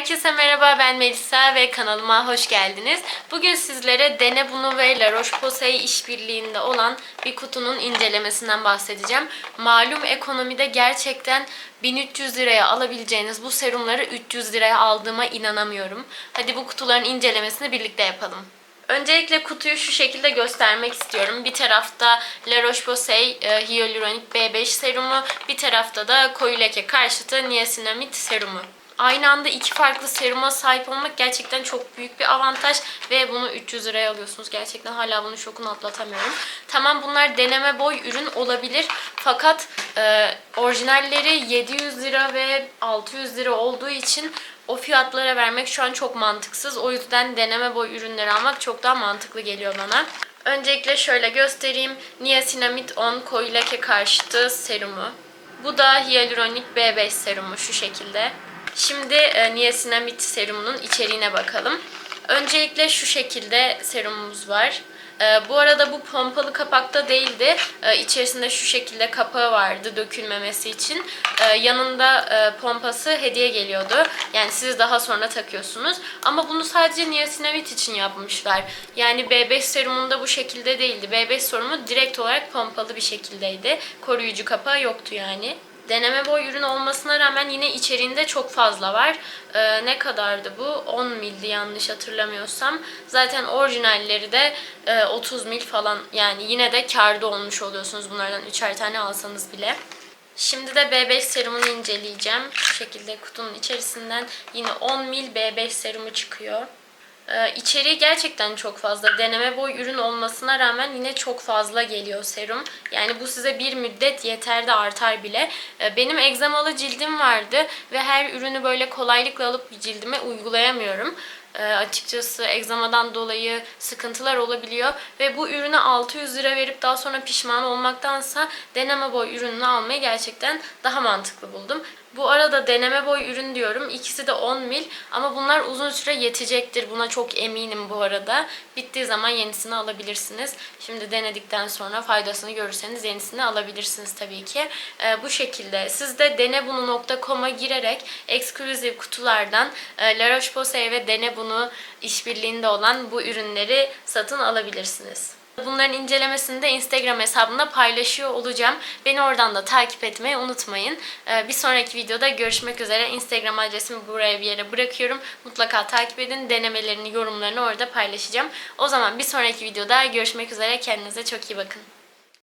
Herkese merhaba ben Melisa ve kanalıma hoş geldiniz. Bugün sizlere Dene Bunu ve La Roche-Posay işbirliğinde olan bir kutunun incelemesinden bahsedeceğim. Malum ekonomide gerçekten 1300 liraya alabileceğiniz bu serumları 300 liraya aldığıma inanamıyorum. Hadi bu kutuların incelemesini birlikte yapalım. Öncelikle kutuyu şu şekilde göstermek istiyorum. Bir tarafta La Roche-Posay e, Hyaluronic B5 serumu, bir tarafta da koyu leke karşıtı Niacinamide serumu. Aynı anda iki farklı seruma sahip olmak gerçekten çok büyük bir avantaj ve bunu 300 liraya alıyorsunuz. Gerçekten hala bunun şokunu atlatamıyorum. Tamam bunlar deneme boy ürün olabilir fakat e, orijinalleri 700 lira ve 600 lira olduğu için o fiyatlara vermek şu an çok mantıksız. O yüzden deneme boy ürünleri almak çok daha mantıklı geliyor bana. Öncelikle şöyle göstereyim. Niacinamide 10 koyu leke karşıtı serumu. Bu da Hyaluronic B5 serumu şu şekilde. Şimdi e, niacinamide serumunun içeriğine bakalım. Öncelikle şu şekilde serumumuz var. E, bu arada bu pompalı kapakta değildi. E, içerisinde şu şekilde kapağı vardı dökülmemesi için. E, yanında e, pompası hediye geliyordu. Yani siz daha sonra takıyorsunuz. Ama bunu sadece niacinamide için yapmışlar. Yani B5 serumunda bu şekilde değildi. B5 serumu direkt olarak pompalı bir şekildeydi. Koruyucu kapağı yoktu yani. Deneme boy ürün olmasına rağmen yine içeriğinde çok fazla var. Ee, ne kadardı bu? 10 mildi yanlış hatırlamıyorsam. Zaten orijinalleri de e, 30 mil falan. Yani yine de karda olmuş oluyorsunuz bunlardan 3'er tane alsanız bile. Şimdi de B5 serumunu inceleyeceğim. Şu şekilde kutunun içerisinden yine 10 mil B5 serumu çıkıyor. Ee, içeriği gerçekten çok fazla. Deneme boy ürün olmasına rağmen yine çok fazla geliyor serum. Yani bu size bir müddet yeter de artar bile. Ee, benim egzamalı cildim vardı ve her ürünü böyle kolaylıkla alıp cildime uygulayamıyorum. E, açıkçası egzamadan dolayı sıkıntılar olabiliyor ve bu ürüne 600 lira verip daha sonra pişman olmaktansa deneme boy ürününü almayı gerçekten daha mantıklı buldum. Bu arada deneme boy ürün diyorum. İkisi de 10 mil ama bunlar uzun süre yetecektir. Buna çok eminim bu arada. Bittiği zaman yenisini alabilirsiniz. Şimdi denedikten sonra faydasını görürseniz yenisini alabilirsiniz tabii ki. Ee, bu şekilde siz de denebunu.com'a girerek eksklusif kutulardan e, La Roche-Posay ve Denebunu işbirliğinde olan bu ürünleri satın alabilirsiniz. Bunların incelemesini de Instagram hesabımda paylaşıyor olacağım. Beni oradan da takip etmeyi unutmayın. Ee, Bir sonraki videoda görüşmek üzere. Instagram adresimi buraya bir yere bırakıyorum. Mutlaka takip edin. Denemelerini, yorumlarını orada paylaşacağım. O zaman bir sonraki videoda görüşmek üzere. Kendinize çok iyi bakın.